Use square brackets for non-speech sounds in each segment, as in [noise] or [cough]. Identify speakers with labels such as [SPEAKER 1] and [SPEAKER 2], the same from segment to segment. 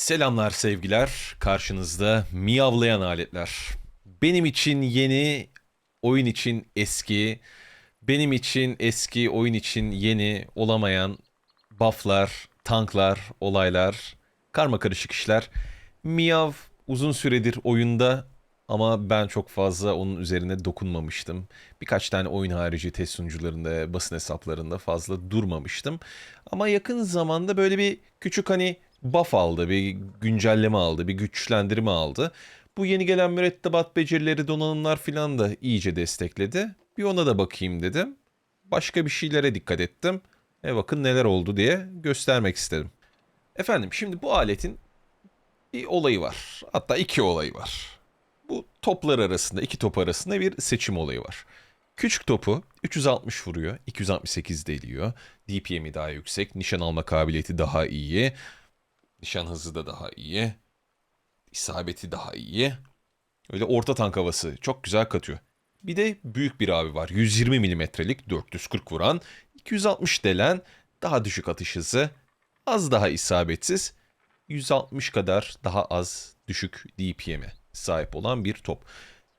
[SPEAKER 1] Selamlar sevgiler. Karşınızda miyavlayan aletler. Benim için yeni, oyun için eski, benim için eski, oyun için yeni olamayan bufflar, tanklar, olaylar, karma karışık işler. Miyav uzun süredir oyunda ama ben çok fazla onun üzerine dokunmamıştım. Birkaç tane oyun harici test sunucularında, basın hesaplarında fazla durmamıştım. Ama yakın zamanda böyle bir küçük hani buff aldı, bir güncelleme aldı, bir güçlendirme aldı. Bu yeni gelen mürettebat becerileri, donanımlar filan da iyice destekledi. Bir ona da bakayım dedim. Başka bir şeylere dikkat ettim. E bakın neler oldu diye göstermek istedim. Efendim şimdi bu aletin bir olayı var. Hatta iki olayı var. Bu toplar arasında, iki top arasında bir seçim olayı var. Küçük topu 360 vuruyor, 268 deliyor. DPM'i daha yüksek, nişan alma kabiliyeti daha iyi. Nişan hızı da daha iyi. İsabeti daha iyi. Öyle orta tank havası çok güzel katıyor. Bir de büyük bir abi var. 120 milimetrelik 440 vuran, 260 delen, daha düşük atış hızı, az daha isabetsiz, 160 kadar daha az düşük DPM'e sahip olan bir top.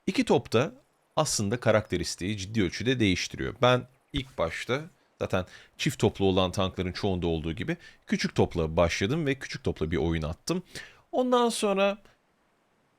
[SPEAKER 1] İki top da aslında karakteristiği ciddi ölçüde değiştiriyor. Ben ilk başta zaten çift toplu olan tankların çoğunda olduğu gibi küçük topla başladım ve küçük topla bir oyun attım. Ondan sonra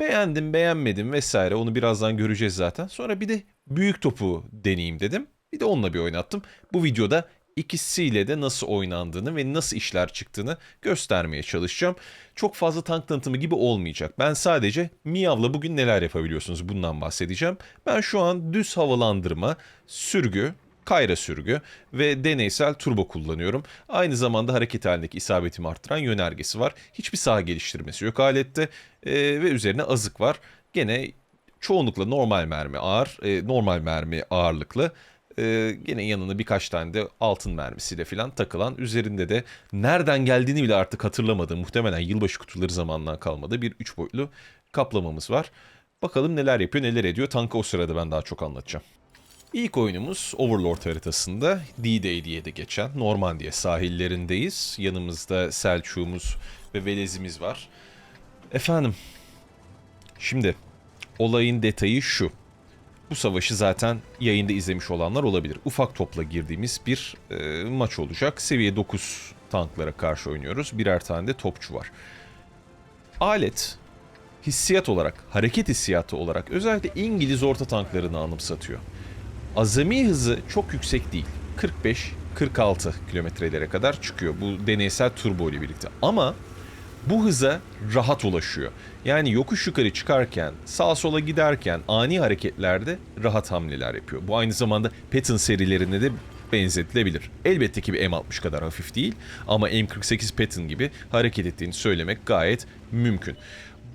[SPEAKER 1] beğendim beğenmedim vesaire onu birazdan göreceğiz zaten. Sonra bir de büyük topu deneyeyim dedim. Bir de onunla bir oynattım. Bu videoda ikisiyle de nasıl oynandığını ve nasıl işler çıktığını göstermeye çalışacağım. Çok fazla tank tanıtımı gibi olmayacak. Ben sadece Miyav'la bugün neler yapabiliyorsunuz bundan bahsedeceğim. Ben şu an düz havalandırma, sürgü, kayra sürgü ve deneysel turbo kullanıyorum. Aynı zamanda hareket halindeki isabetimi arttıran yönergesi var. Hiçbir saha geliştirmesi yok alette Ee, ve üzerine azık var. Gene çoğunlukla normal mermi ağır, e, normal mermi ağırlıklı. Ee, gene yanına birkaç tane de altın mermisiyle falan takılan üzerinde de nereden geldiğini bile artık hatırlamadım. Muhtemelen yılbaşı kutuları zamanından kalmadı bir 3 boyutlu kaplamamız var. Bakalım neler yapıyor neler ediyor. Tankı o sırada ben daha çok anlatacağım. İlk oyunumuz Overlord haritasında D-Day diye de geçen Normandiya sahillerindeyiz. Yanımızda Selçuk'umuz ve Velez'imiz var. Efendim, şimdi olayın detayı şu. Bu savaşı zaten yayında izlemiş olanlar olabilir. Ufak topla girdiğimiz bir e, maç olacak. Seviye 9 tanklara karşı oynuyoruz. Birer tane de topçu var. Alet hissiyat olarak, hareket hissiyatı olarak özellikle İngiliz orta tanklarını anımsatıyor. Azami hızı çok yüksek değil. 45-46 kilometrelere kadar çıkıyor bu deneysel turbo ile birlikte. Ama bu hıza rahat ulaşıyor. Yani yokuş yukarı çıkarken, sağa sola giderken ani hareketlerde rahat hamleler yapıyor. Bu aynı zamanda Patton serilerine de benzetilebilir. Elbette ki bir M60 kadar hafif değil ama M48 Patton gibi hareket ettiğini söylemek gayet mümkün.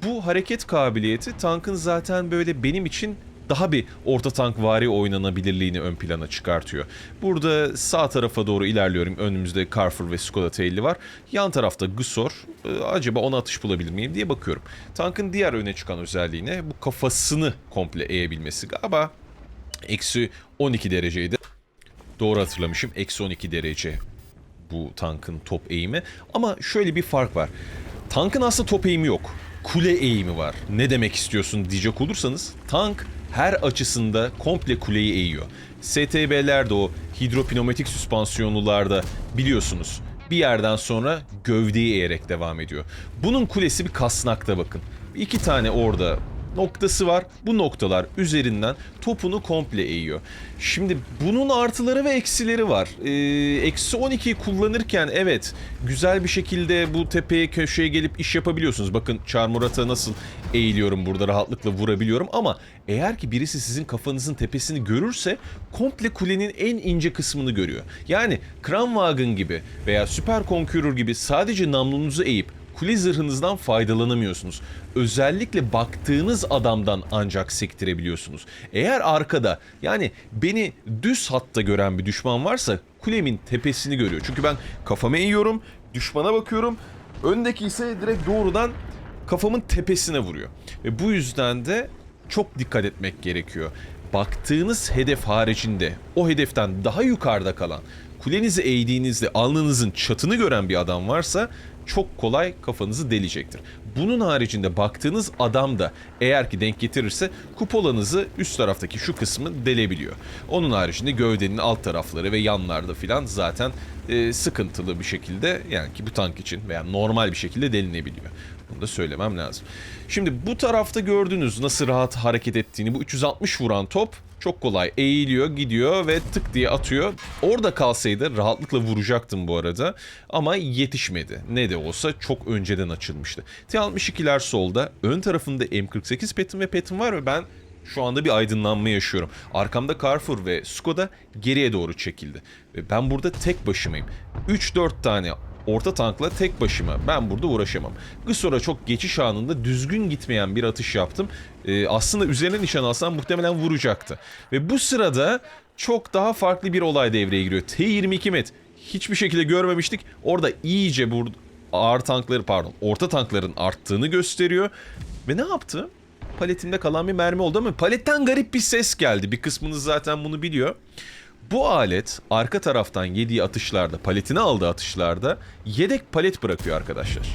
[SPEAKER 1] Bu hareket kabiliyeti tankın zaten böyle benim için daha bir orta tank vari oynanabilirliğini ön plana çıkartıyor. Burada sağ tarafa doğru ilerliyorum. Önümüzde Carrefour ve Skoda var. Yan tarafta Gusor. Ee, acaba ona atış bulabilir miyim diye bakıyorum. Tankın diğer öne çıkan özelliğine bu kafasını komple eğebilmesi. Galiba eksi 12 dereceydi. Doğru hatırlamışım. Eksi 12 derece bu tankın top eğimi. Ama şöyle bir fark var. Tankın aslında top eğimi yok. Kule eğimi var. Ne demek istiyorsun diyecek olursanız tank her açısında komple kuleyi eğiyor. STB'lerde o hidropneumatik süspansiyonlularda biliyorsunuz bir yerden sonra gövdeyi eğerek devam ediyor. Bunun kulesi bir kasnakta bakın. İki tane orada noktası var. Bu noktalar üzerinden topunu komple eğiyor. Şimdi bunun artıları ve eksileri var. Ee, eksi 12'yi kullanırken evet güzel bir şekilde bu tepeye köşeye gelip iş yapabiliyorsunuz. Bakın Charmurat'a nasıl eğiliyorum burada rahatlıkla vurabiliyorum ama eğer ki birisi sizin kafanızın tepesini görürse komple kulenin en ince kısmını görüyor. Yani Kranwagen gibi veya Süper Conqueror gibi sadece namlunuzu eğip kule zırhınızdan faydalanamıyorsunuz. Özellikle baktığınız adamdan ancak sektirebiliyorsunuz. Eğer arkada yani beni düz hatta gören bir düşman varsa kulemin tepesini görüyor. Çünkü ben kafamı eğiyorum, düşmana bakıyorum. Öndeki ise direkt doğrudan kafamın tepesine vuruyor. Ve bu yüzden de çok dikkat etmek gerekiyor. Baktığınız hedef haricinde o hedeften daha yukarıda kalan kulenizi eğdiğinizde alnınızın çatını gören bir adam varsa çok kolay kafanızı delecektir. Bunun haricinde baktığınız adam da eğer ki denk getirirse kupolanızı üst taraftaki şu kısmı delebiliyor. Onun haricinde gövdenin alt tarafları ve yanlarda filan zaten e, sıkıntılı bir şekilde yani ki bu tank için veya normal bir şekilde delinebiliyor. Bunu da söylemem lazım. Şimdi bu tarafta gördünüz nasıl rahat hareket ettiğini. Bu 360 vuran top çok kolay eğiliyor, gidiyor ve tık diye atıyor. Orada kalsaydı rahatlıkla vuracaktım bu arada. Ama yetişmedi. Ne de olsa çok önceden açılmıştı. T-62'ler solda. Ön tarafında M48 Patton ve Patton var ve ben şu anda bir aydınlanma yaşıyorum. Arkamda Carrefour ve Skoda geriye doğru çekildi. Ve ben burada tek başımayım. 3-4 tane orta tankla tek başıma ben burada uğraşamam. Gısora çok geçiş anında düzgün gitmeyen bir atış yaptım. Ee, aslında üzerine nişan alsam muhtemelen vuracaktı. Ve bu sırada çok daha farklı bir olay devreye giriyor. T-22 met hiçbir şekilde görmemiştik. Orada iyice bu ağır tankları pardon orta tankların arttığını gösteriyor. Ve ne yaptı? Paletimde kalan bir mermi oldu ama paletten garip bir ses geldi. Bir kısmınız zaten bunu biliyor. Bu alet arka taraftan yediği atışlarda, paletini aldığı atışlarda yedek palet bırakıyor arkadaşlar.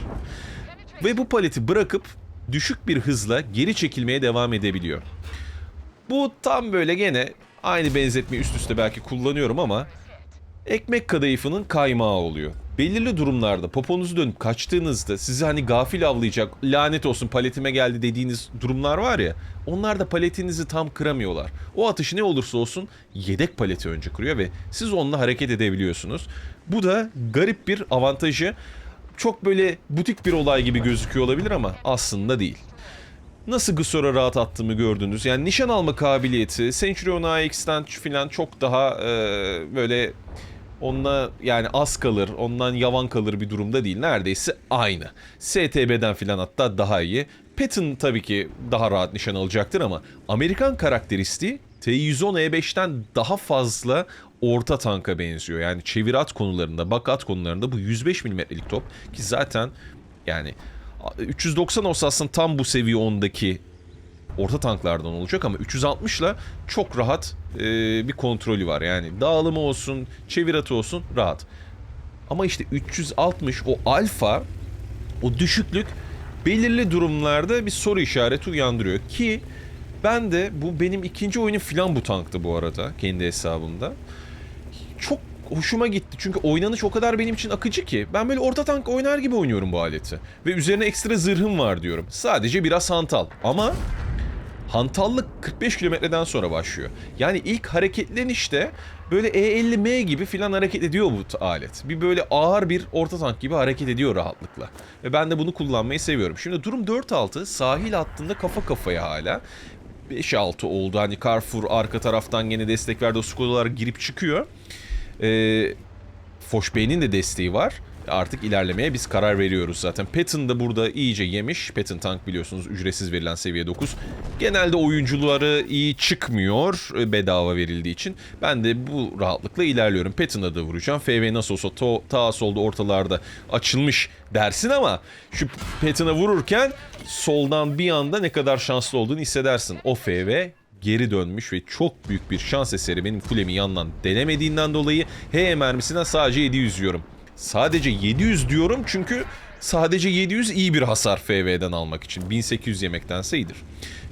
[SPEAKER 1] Ve bu paleti bırakıp düşük bir hızla geri çekilmeye devam edebiliyor. Bu tam böyle gene aynı benzetmeyi üst üste belki kullanıyorum ama ekmek kadayıfının kaymağı oluyor. Belirli durumlarda poponuzu dönüp kaçtığınızda sizi hani gafil avlayacak lanet olsun paletime geldi dediğiniz durumlar var ya onlar da paletinizi tam kıramıyorlar. O atışı ne olursa olsun yedek paleti önce kırıyor ve siz onunla hareket edebiliyorsunuz. Bu da garip bir avantajı. Çok böyle butik bir olay gibi gözüküyor olabilir ama aslında değil. Nasıl Gusora rahat attığımı gördünüz. Yani nişan alma kabiliyeti Centurion AX'ten filan çok daha e, böyle onunla yani az kalır, ondan yavan kalır bir durumda değil. Neredeyse aynı. STB'den filan hatta daha iyi. Patton tabii ki daha rahat nişan alacaktır ama Amerikan karakteristiği T-110E5'ten daha fazla orta tanka benziyor. Yani çevir at konularında, bak at konularında bu 105 mm'lik top ki zaten yani 390 olsa aslında tam bu seviye 10'daki orta tanklardan olacak ama 360 ile çok rahat e, bir kontrolü var. Yani dağılımı olsun, çevir atı olsun rahat. Ama işte 360 o alfa, o düşüklük belirli durumlarda bir soru işareti uyandırıyor ki ben de bu benim ikinci oyunum filan bu tanktı bu arada kendi hesabımda. Çok hoşuma gitti. Çünkü oynanış o kadar benim için akıcı ki. Ben böyle orta tank oynar gibi oynuyorum bu aleti. Ve üzerine ekstra zırhım var diyorum. Sadece biraz hantal. Ama hantallık 45 kilometreden sonra başlıyor. Yani ilk hareketlenişte böyle E50M gibi filan hareket ediyor bu alet. Bir böyle ağır bir orta tank gibi hareket ediyor rahatlıkla. Ve ben de bunu kullanmayı seviyorum. Şimdi durum 4-6 sahil hattında kafa kafaya hala. 5-6 oldu. Hani Carrefour arka taraftan gene destek verdi. O Skoda'lar girip çıkıyor. Ee, Foş Bey'in de desteği var. Artık ilerlemeye biz karar veriyoruz zaten. Patton da burada iyice yemiş. Patton tank biliyorsunuz ücretsiz verilen seviye 9. Genelde oyuncuları iyi çıkmıyor e, bedava verildiği için. Ben de bu rahatlıkla ilerliyorum. Patton'a da vuracağım. FV nasıl olsa to, ta solda ortalarda açılmış dersin ama şu Patton'a vururken soldan bir anda ne kadar şanslı olduğunu hissedersin. O FV geri dönmüş ve çok büyük bir şans eseri benim kulemi yandan denemediğinden dolayı H mermisinden sadece 700 yiyorum. Sadece 700 diyorum çünkü sadece 700 iyi bir hasar FV'den almak için. 1800 yemektense iyidir.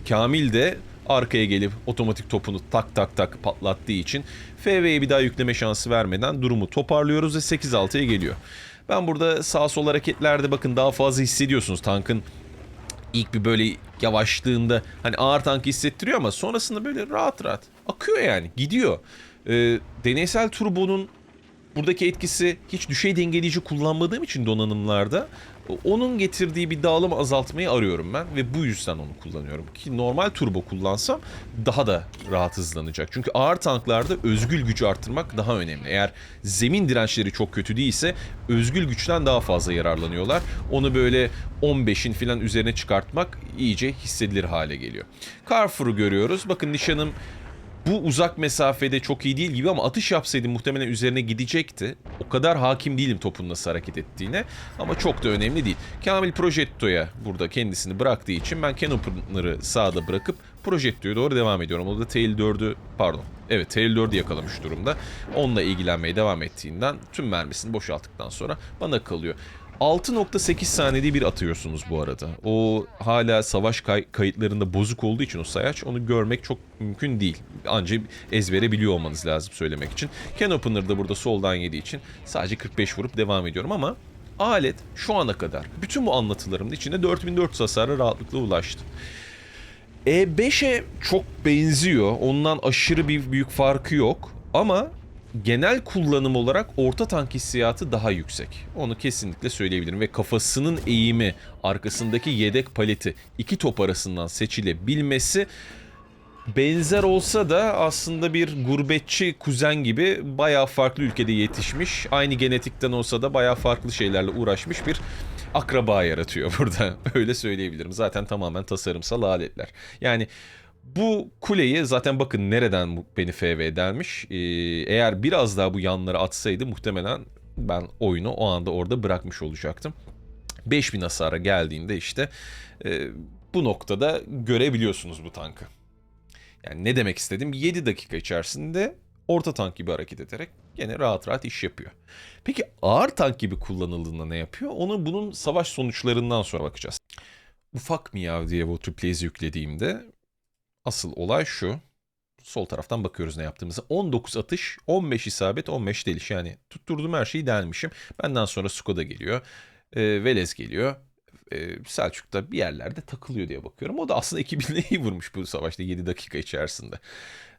[SPEAKER 1] Kamil de arkaya gelip otomatik topunu tak tak tak patlattığı için FV'ye bir daha yükleme şansı vermeden durumu toparlıyoruz ve 8-6'ya geliyor. Ben burada sağ sol hareketlerde bakın daha fazla hissediyorsunuz tankın ilk bir böyle yavaşlığında hani ağır tankı hissettiriyor ama sonrasında böyle rahat rahat akıyor yani gidiyor. Ee, deneysel turbonun buradaki etkisi hiç düşey dengeleyici kullanmadığım için donanımlarda onun getirdiği bir dağılım azaltmayı arıyorum ben ve bu yüzden onu kullanıyorum. Ki normal turbo kullansam daha da rahat hızlanacak. Çünkü ağır tanklarda özgül gücü arttırmak daha önemli. Eğer zemin dirençleri çok kötü değilse özgül güçten daha fazla yararlanıyorlar. Onu böyle 15'in falan üzerine çıkartmak iyice hissedilir hale geliyor. Carrefour'u görüyoruz. Bakın nişanım bu uzak mesafede çok iyi değil gibi ama atış yapsaydım muhtemelen üzerine gidecekti. O kadar hakim değilim topun nasıl hareket ettiğine ama çok da önemli değil. Kamil Projetto'ya burada kendisini bıraktığı için ben Canopner'ı sağda bırakıp Projetto'ya doğru devam ediyorum. O da Tail 4'ü pardon evet Tail 4'ü yakalamış durumda. Onunla ilgilenmeye devam ettiğinden tüm mermisini boşalttıktan sonra bana kalıyor. 6.8 saniyede bir atıyorsunuz bu arada. O hala savaş kay- kayıtlarında bozuk olduğu için o sayaç onu görmek çok mümkün değil. Ancak ezbere biliyor olmanız lazım söylemek için. Ken Opener da burada soldan yediği için sadece 45 vurup devam ediyorum ama alet şu ana kadar bütün bu anlatılarımın içinde 4400 hasara rahatlıkla ulaştı. E5'e çok benziyor. Ondan aşırı bir büyük farkı yok. Ama genel kullanım olarak orta tank hissiyatı daha yüksek. Onu kesinlikle söyleyebilirim. Ve kafasının eğimi, arkasındaki yedek paleti iki top arasından seçilebilmesi benzer olsa da aslında bir gurbetçi kuzen gibi bayağı farklı ülkede yetişmiş. Aynı genetikten olsa da bayağı farklı şeylerle uğraşmış bir akraba yaratıyor [laughs] burada. Öyle söyleyebilirim. Zaten tamamen tasarımsal aletler. Yani bu kuleyi zaten bakın nereden beni FV denmiş. Ee, eğer biraz daha bu yanlara atsaydı muhtemelen ben oyunu o anda orada bırakmış olacaktım. 5000 hasara geldiğinde işte e, bu noktada görebiliyorsunuz bu tankı. Yani ne demek istedim? 7 dakika içerisinde orta tank gibi hareket ederek gene rahat rahat iş yapıyor. Peki ağır tank gibi kullanıldığında ne yapıyor? Onu bunun savaş sonuçlarından sonra bakacağız. Ufak miyav diye Water Plays'i yüklediğimde asıl olay şu. Sol taraftan bakıyoruz ne yaptığımızı. 19 atış, 15 isabet, 15 deliş. Yani tutturduğum her şeyi delmişim. Benden sonra Skoda geliyor. E, Velez geliyor. E, Selçuk da bir yerlerde takılıyor diye bakıyorum. O da aslında [laughs] ekibine iyi vurmuş bu savaşta 7 dakika içerisinde.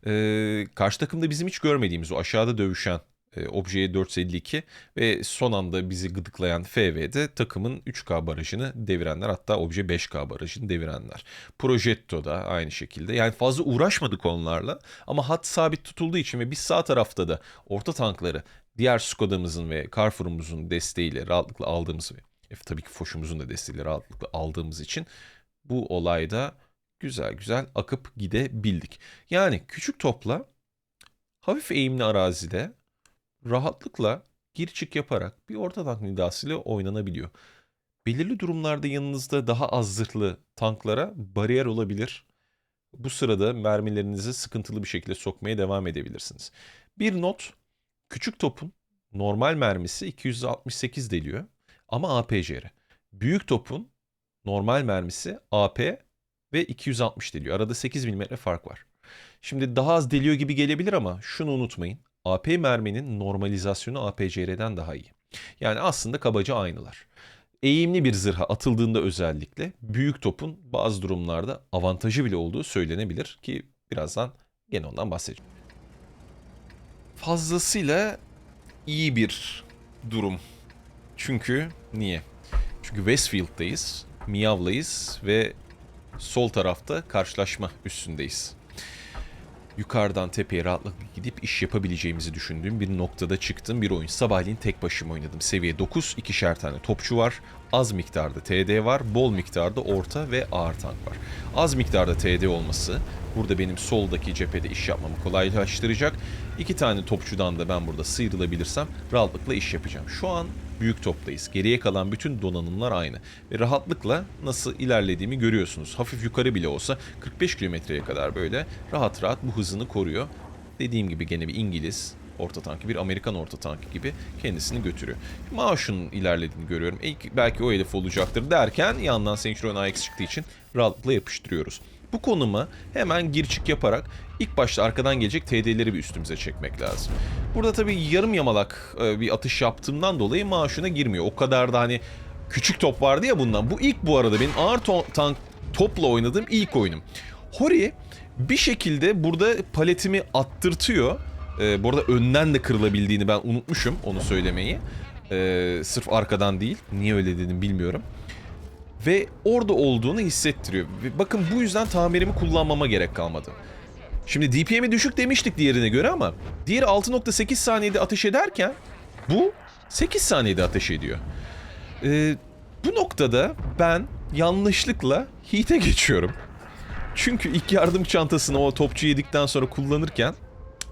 [SPEAKER 1] E, karşı takımda bizim hiç görmediğimiz o aşağıda dövüşen e, Objeye 452 ve son anda bizi gıdıklayan FV'de takımın 3K barajını devirenler hatta Obje 5K barajını devirenler. Projetto da aynı şekilde. Yani fazla uğraşmadık onlarla ama hat sabit tutulduğu için ve biz sağ tarafta da orta tankları diğer Skoda'mızın ve Carrefour'umuzun desteğiyle rahatlıkla aldığımız ve e, tabii ki Foş'umuzun da desteğiyle rahatlıkla aldığımız için bu olayda güzel güzel akıp gidebildik. Yani küçük topla hafif eğimli arazide rahatlıkla gir çık yaparak bir orta tank nidasıyla oynanabiliyor. Belirli durumlarda yanınızda daha az zırhlı tanklara bariyer olabilir. Bu sırada mermilerinizi sıkıntılı bir şekilde sokmaya devam edebilirsiniz. Bir not, küçük topun normal mermisi 268 deliyor ama APCR. Büyük topun normal mermisi AP ve 260 deliyor. Arada 8 mm fark var. Şimdi daha az deliyor gibi gelebilir ama şunu unutmayın. AP merminin normalizasyonu APCR'den daha iyi. Yani aslında kabaca aynılar. Eğimli bir zırha atıldığında özellikle büyük topun bazı durumlarda avantajı bile olduğu söylenebilir ki birazdan gene ondan bahsedeceğim. Fazlasıyla iyi bir durum. Çünkü niye? Çünkü Westfield'dayız, Miyav'layız ve sol tarafta karşılaşma üstündeyiz yukarıdan tepeye rahatlıkla gidip iş yapabileceğimizi düşündüğüm bir noktada çıktım. Bir oyun sabahleyin tek başıma oynadım. Seviye 9, ikişer tane topçu var. Az miktarda TD var, bol miktarda orta ve ağır tank var. Az miktarda TD olması burada benim soldaki cephede iş yapmamı kolaylaştıracak. İki tane topçudan da ben burada sıyrılabilirsem rahatlıkla iş yapacağım. Şu an büyük toptayız. Geriye kalan bütün donanımlar aynı. Ve rahatlıkla nasıl ilerlediğimi görüyorsunuz. Hafif yukarı bile olsa 45 kilometreye kadar böyle rahat rahat bu hızını koruyor. Dediğim gibi gene bir İngiliz orta tankı, bir Amerikan orta tankı gibi kendisini götürüyor. Maaş'ın ilerlediğini görüyorum. İlk belki o hedef olacaktır derken yandan Centurion AX çıktığı için rahatlıkla yapıştırıyoruz. Bu konuma hemen gir çık yaparak ilk başta arkadan gelecek TD'leri bir üstümüze çekmek lazım. Burada tabii yarım yamalak e, bir atış yaptığımdan dolayı maaşına girmiyor. O kadar da hani küçük top vardı ya bundan. Bu ilk bu arada benim ağır to- tank topla oynadığım ilk oyunum. Hori bir şekilde burada paletimi attırtıyor. Ee, bu arada önden de kırılabildiğini ben unutmuşum onu söylemeyi. Ee, sırf arkadan değil. Niye öyle dedim bilmiyorum ve orada olduğunu hissettiriyor. Bakın bu yüzden tamirimi kullanmama gerek kalmadı. Şimdi DPM'i düşük demiştik diğerine göre ama diğeri 6.8 saniyede ateş ederken bu 8 saniyede ateş ediyor. Ee, bu noktada ben yanlışlıkla Heat'e geçiyorum. Çünkü ilk yardım çantasını o topçu yedikten sonra kullanırken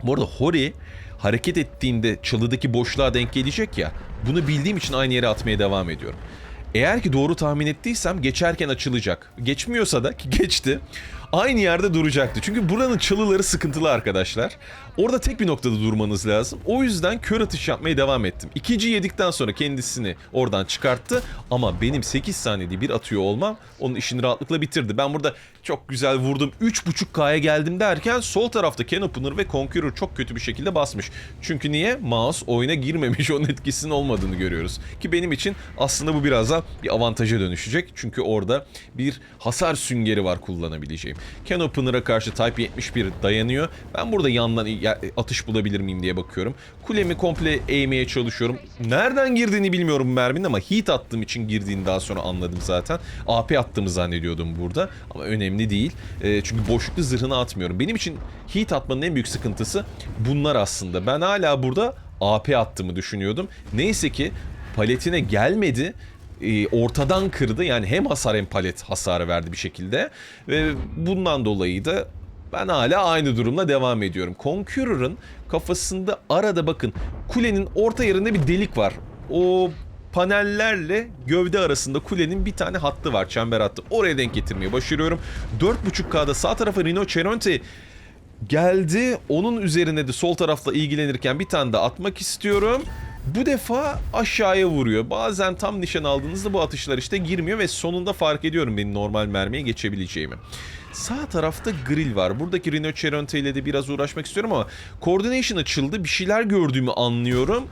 [SPEAKER 1] bu arada Hori hareket ettiğinde çalıdaki boşluğa denk gelecek ya bunu bildiğim için aynı yere atmaya devam ediyorum. Eğer ki doğru tahmin ettiysem geçerken açılacak. Geçmiyorsa da ki geçti. aynı yerde duracaktı. Çünkü buranın çalıları sıkıntılı arkadaşlar. Orada tek bir noktada durmanız lazım. O yüzden kör atış yapmaya devam ettim. İkinci yedikten sonra kendisini oradan çıkarttı. Ama benim 8 saniyede bir atıyor olmam onun işini rahatlıkla bitirdi. Ben burada çok güzel vurdum. 3.5K'ya geldim derken sol tarafta Ken Opener ve Conqueror çok kötü bir şekilde basmış. Çünkü niye? Mouse oyuna girmemiş. [laughs] Onun etkisinin olmadığını görüyoruz. Ki benim için aslında bu biraz daha bir avantaja dönüşecek. Çünkü orada bir hasar süngeri var kullanabileceğim. Ken Opener'a karşı Type 71 dayanıyor. Ben burada yandan ya- atış bulabilir miyim diye bakıyorum. Kulemi komple eğmeye çalışıyorum. Nereden girdiğini bilmiyorum merminin ama heat attığım için girdiğini daha sonra anladım zaten. AP attığımı zannediyordum burada ama önemli değil. Ee, çünkü boşluklu zırhını atmıyorum. Benim için heat atmanın en büyük sıkıntısı bunlar aslında. Ben hala burada AP attığımı düşünüyordum. Neyse ki paletine gelmedi e, ortadan kırdı. Yani hem hasar hem palet hasarı verdi bir şekilde. Ve bundan dolayı da ben hala aynı durumla devam ediyorum. Conqueror'ın kafasında arada bakın kulenin orta yerinde bir delik var. O panellerle gövde arasında kulenin bir tane hattı var. Çember hattı. Oraya denk getirmeyi başarıyorum. 4.5K'da sağ tarafa Rhinoceronte geldi. Onun üzerine de sol tarafla ilgilenirken bir tane de atmak istiyorum. Bu defa aşağıya vuruyor. Bazen tam nişan aldığınızda bu atışlar işte girmiyor ve sonunda fark ediyorum benim normal mermiye geçebileceğimi. Sağ tarafta grill var. Buradaki Rhinoceronte ile de biraz uğraşmak istiyorum ama coordination açıldı. Bir şeyler gördüğümü anlıyorum.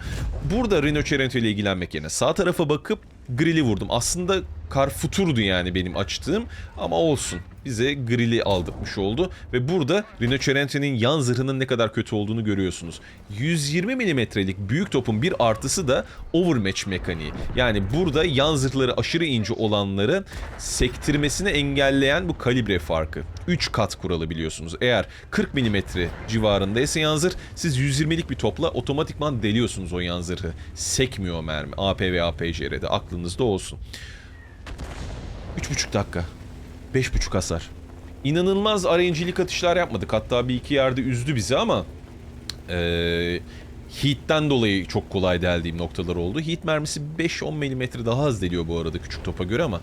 [SPEAKER 1] Burada Rhinoceronte ile ilgilenmek yerine sağ tarafa bakıp grill'i vurdum. Aslında kar futurdu yani benim açtığım ama olsun. Bize grill'i aldırmış oldu ve burada Rhinoceronte'nin yan zırhının ne kadar kötü olduğunu görüyorsunuz. 120 milimetrelik büyük topun bir artısı da overmatch mekaniği. Yani burada yan zırhları aşırı ince olanları sektirmesini engelleyen bu kalibre farkı. 3 kat kuralı biliyorsunuz. Eğer 40 milimetre civarındaysa yan zırh siz 120'lik bir topla otomatikman deliyorsunuz o yan zırhı. Sekmiyor mermi. AP ve APCR'de aklınızda olsun. 3,5 dakika. 5,5 hasar. İnanılmaz RNG'lik atışlar yapmadık. Hatta bir iki yerde üzdü bizi ama eee Heat'ten dolayı çok kolay deldiğim noktalar oldu. Heat mermisi 5-10 mm daha az deliyor bu arada küçük topa göre ama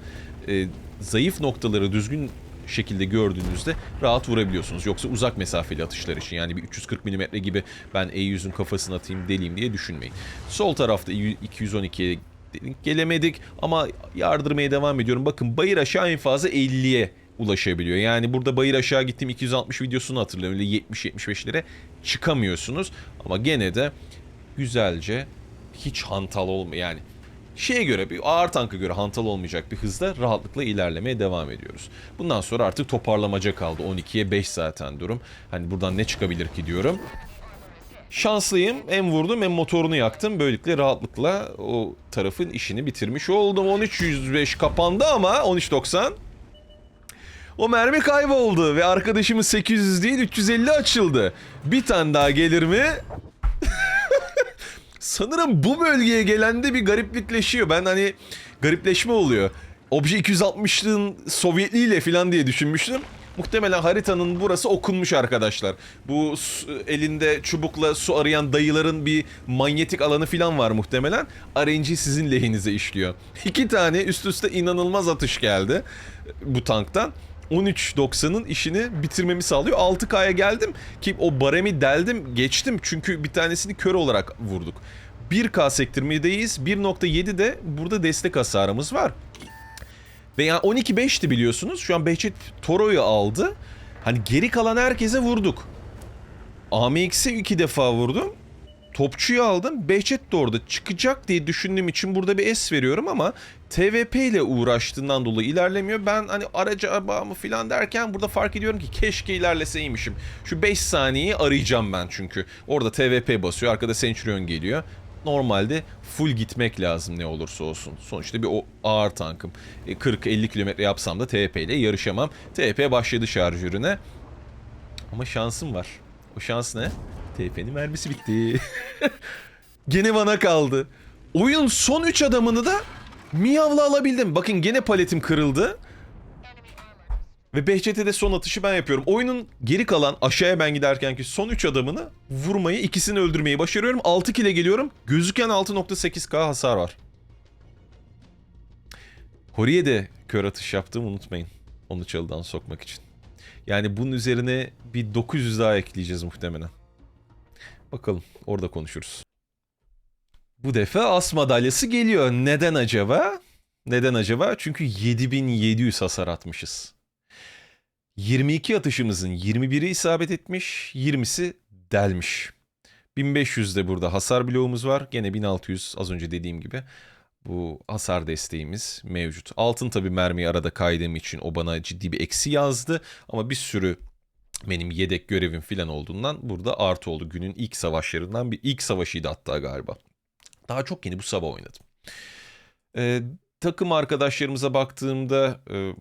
[SPEAKER 1] e, zayıf noktaları düzgün şekilde gördüğünüzde rahat vurabiliyorsunuz. Yoksa uzak mesafeli atışlar için yani bir 340 mm gibi ben E100'ün kafasını atayım deleyim diye düşünmeyin. Sol tarafta 212'ye gelemedik ama yardırmaya devam ediyorum. Bakın bayır aşağı en fazla 50'ye ulaşabiliyor. Yani burada bayır aşağı gittiğim 260 videosunu hatırlıyorum. Öyle 70-75'lere çıkamıyorsunuz. Ama gene de güzelce hiç hantal olma yani şeye göre bir ağır tanka göre hantal olmayacak bir hızda rahatlıkla ilerlemeye devam ediyoruz. Bundan sonra artık toparlamaca kaldı. 12'ye 5 zaten durum. Hani buradan ne çıkabilir ki diyorum. Şanslıyım. Hem vurdum hem motorunu yaktım. Böylelikle rahatlıkla o tarafın işini bitirmiş oldum. 13.105 kapandı ama 13.90 o mermi kayboldu ve arkadaşımız 800 değil 350 açıldı. Bir tane daha gelir mi? [laughs] Sanırım bu bölgeye gelende bir gariplikleşiyor. Ben hani garipleşme oluyor. Obje 260'lığın Sovyetliyle falan diye düşünmüştüm. Muhtemelen haritanın burası okunmuş arkadaşlar. Bu su- elinde çubukla su arayan dayıların bir manyetik alanı falan var muhtemelen. RNG sizin lehinize işliyor. [laughs] İki tane üst üste inanılmaz atış geldi bu tanktan. 13.90'ın işini bitirmemi sağlıyor. 6K'ya geldim ki o baremi deldim geçtim çünkü bir tanesini kör olarak vurduk. 1K sektirmedeyiz. 1.7 de burada destek hasarımız var. Ve yani 12-5'ti biliyorsunuz. Şu an Behçet Toro'yu aldı. Hani geri kalan herkese vurduk. AMX'e iki defa vurdum. Topçuyu aldım. Behçet de orada çıkacak diye düşündüğüm için burada bir S veriyorum ama TVP ile uğraştığından dolayı ilerlemiyor. Ben hani aracı mı falan derken burada fark ediyorum ki keşke ilerleseymişim. Şu 5 saniyeyi arayacağım ben çünkü. Orada TVP basıyor. Arkada Centurion geliyor. Normalde full gitmek lazım ne olursa olsun. Sonuçta bir o ağır tankım. E, 40-50 kilometre yapsam da TP ile yarışamam. TP başladı şarjörüne. Ama şansım var. O şans ne? TP'nin mermisi bitti. [laughs] gene bana kaldı. Oyunun son 3 adamını da Miyav'la alabildim. Bakın gene paletim kırıldı. Ve Behçet'e de son atışı ben yapıyorum. Oyunun geri kalan aşağıya ben giderkenki son 3 adamını vurmayı, ikisini öldürmeyi başarıyorum. 6 kile geliyorum. Gözüken 6.8k hasar var. Hori'ye de kör atış yaptığımı unutmayın. Onu çalıdan sokmak için. Yani bunun üzerine bir 900 daha ekleyeceğiz muhtemelen. Bakalım orada konuşuruz. Bu defa as madalyası geliyor. Neden acaba? Neden acaba? Çünkü 7700 hasar atmışız. 22 atışımızın 21'i isabet etmiş, 20'si delmiş. 1500 de burada hasar bloğumuz var. Gene 1600 az önce dediğim gibi. Bu hasar desteğimiz mevcut. Altın tabi mermiyi arada kaydığım için o bana ciddi bir eksi yazdı. Ama bir sürü benim yedek görevim falan olduğundan burada artı oldu. Günün ilk savaşlarından bir ilk savaşıydı hatta galiba. Daha çok yeni bu sabah oynadım. Ee, takım arkadaşlarımıza baktığımda e,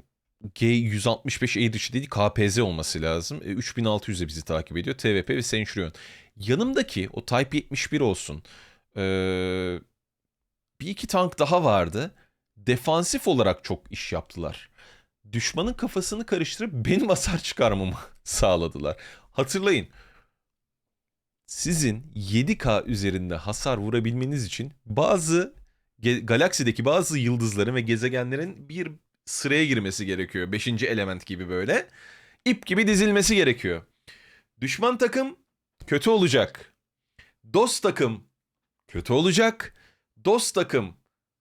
[SPEAKER 1] G165 dışı değil KPZ olması lazım. E, 3600'e bizi takip ediyor. TVP ve Centurion. Yanımdaki o Type 71 olsun. Ee, bir iki tank daha vardı. Defansif olarak çok iş yaptılar. Düşmanın kafasını karıştırıp [laughs] benim hasar çıkarmamı [laughs] sağladılar. Hatırlayın. Sizin 7K üzerinde hasar vurabilmeniz için bazı galaksideki bazı yıldızların ve gezegenlerin bir sıraya girmesi gerekiyor. Beşinci element gibi böyle. İp gibi dizilmesi gerekiyor. Düşman takım kötü olacak. Dost takım kötü olacak. Dost takım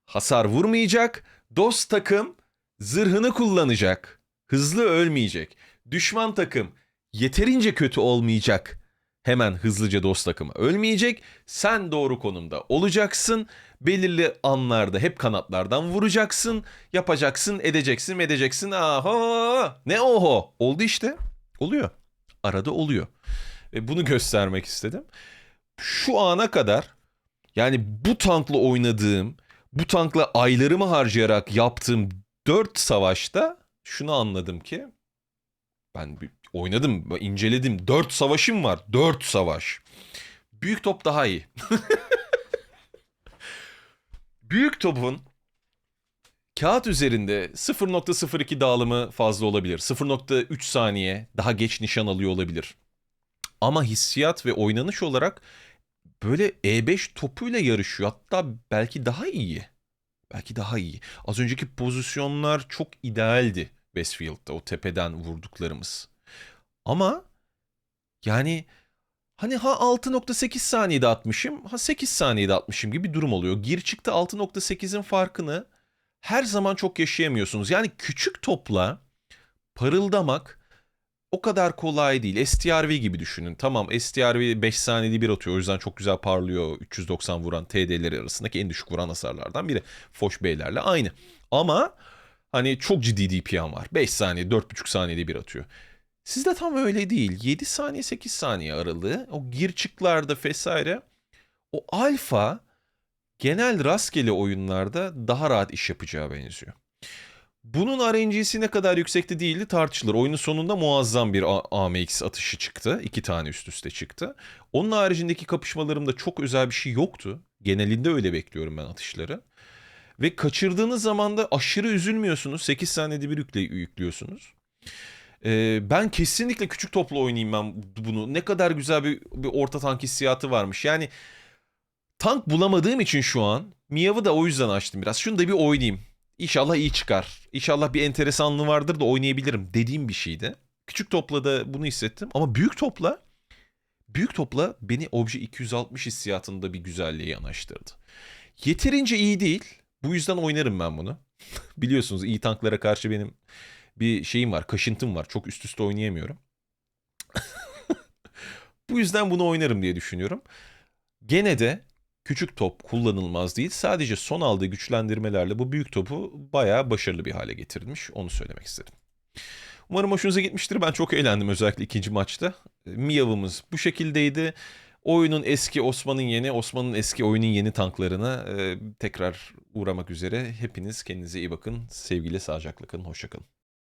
[SPEAKER 1] hasar vurmayacak. Dost takım zırhını kullanacak. Hızlı ölmeyecek. Düşman takım yeterince kötü olmayacak. Hemen hızlıca dost takımı ölmeyecek. Sen doğru konumda olacaksın. Belirli anlarda hep kanatlardan vuracaksın. Yapacaksın, edeceksin, edeceksin. Aha! Ne oho? Oldu işte. Oluyor. Arada oluyor. Ve bunu göstermek istedim. Şu ana kadar yani bu tankla oynadığım, bu tankla aylarımı harcayarak yaptığım 4 savaşta şunu anladım ki ben oynadım, inceledim. 4 savaşım var. 4 savaş. Büyük top daha iyi. [laughs] Büyük topun kağıt üzerinde 0.02 dağılımı fazla olabilir. 0.3 saniye daha geç nişan alıyor olabilir. Ama hissiyat ve oynanış olarak böyle E5 topuyla yarışıyor. Hatta belki daha iyi. Belki daha iyi. Az önceki pozisyonlar çok idealdi Westfield'da o tepeden vurduklarımız. Ama yani hani ha 6.8 saniyede atmışım ha 8 saniyede atmışım gibi bir durum oluyor. Gir çıktı 6.8'in farkını her zaman çok yaşayamıyorsunuz. Yani küçük topla parıldamak o kadar kolay değil. STRV gibi düşünün. Tamam STRV 5 saniyede bir atıyor. O yüzden çok güzel parlıyor. 390 vuran TD'leri arasındaki en düşük vuran hasarlardan biri. Foş Beylerle aynı. Ama hani çok ciddi DPM var. 5 saniye 4,5 saniyede bir atıyor. Sizde tam öyle değil. 7 saniye 8 saniye aralığı. O gir çıklarda vesaire. O alfa genel rastgele oyunlarda daha rahat iş yapacağı benziyor. Bunun RNG'si ne kadar yüksekte değildi tartışılır. Oyunun sonunda muazzam bir AMX atışı çıktı. İki tane üst üste çıktı. Onun haricindeki kapışmalarımda çok özel bir şey yoktu. Genelinde öyle bekliyorum ben atışları. Ve kaçırdığınız zaman da aşırı üzülmüyorsunuz. 8 saniyede bir yükle, yüklüyorsunuz. Ee, ben kesinlikle küçük topla oynayayım ben bunu. Ne kadar güzel bir, bir orta tank hissiyatı varmış. Yani tank bulamadığım için şu an Miyav'ı da o yüzden açtım biraz. Şunu da bir oynayayım. İnşallah iyi çıkar. İnşallah bir enteresanlığı vardır da oynayabilirim dediğim bir şeydi. Küçük topla da bunu hissettim ama büyük topla büyük topla beni obje 260 hissiyatında bir güzelliğe yanaştırdı. Yeterince iyi değil. Bu yüzden oynarım ben bunu. [laughs] Biliyorsunuz iyi tanklara karşı benim bir şeyim var, kaşıntım var. Çok üst üste oynayamıyorum. [laughs] Bu yüzden bunu oynarım diye düşünüyorum. Gene de küçük top kullanılmaz değil. Sadece son aldığı güçlendirmelerle bu büyük topu bayağı başarılı bir hale getirmiş. Onu söylemek istedim. Umarım hoşunuza gitmiştir. Ben çok eğlendim özellikle ikinci maçta. Miyav'ımız bu şekildeydi. Oyunun eski Osman'ın yeni, Osman'ın eski oyunun yeni tanklarına e, tekrar uğramak üzere. Hepiniz kendinize iyi bakın. Sevgiyle sağlıcakla kalın. Hoşçakalın.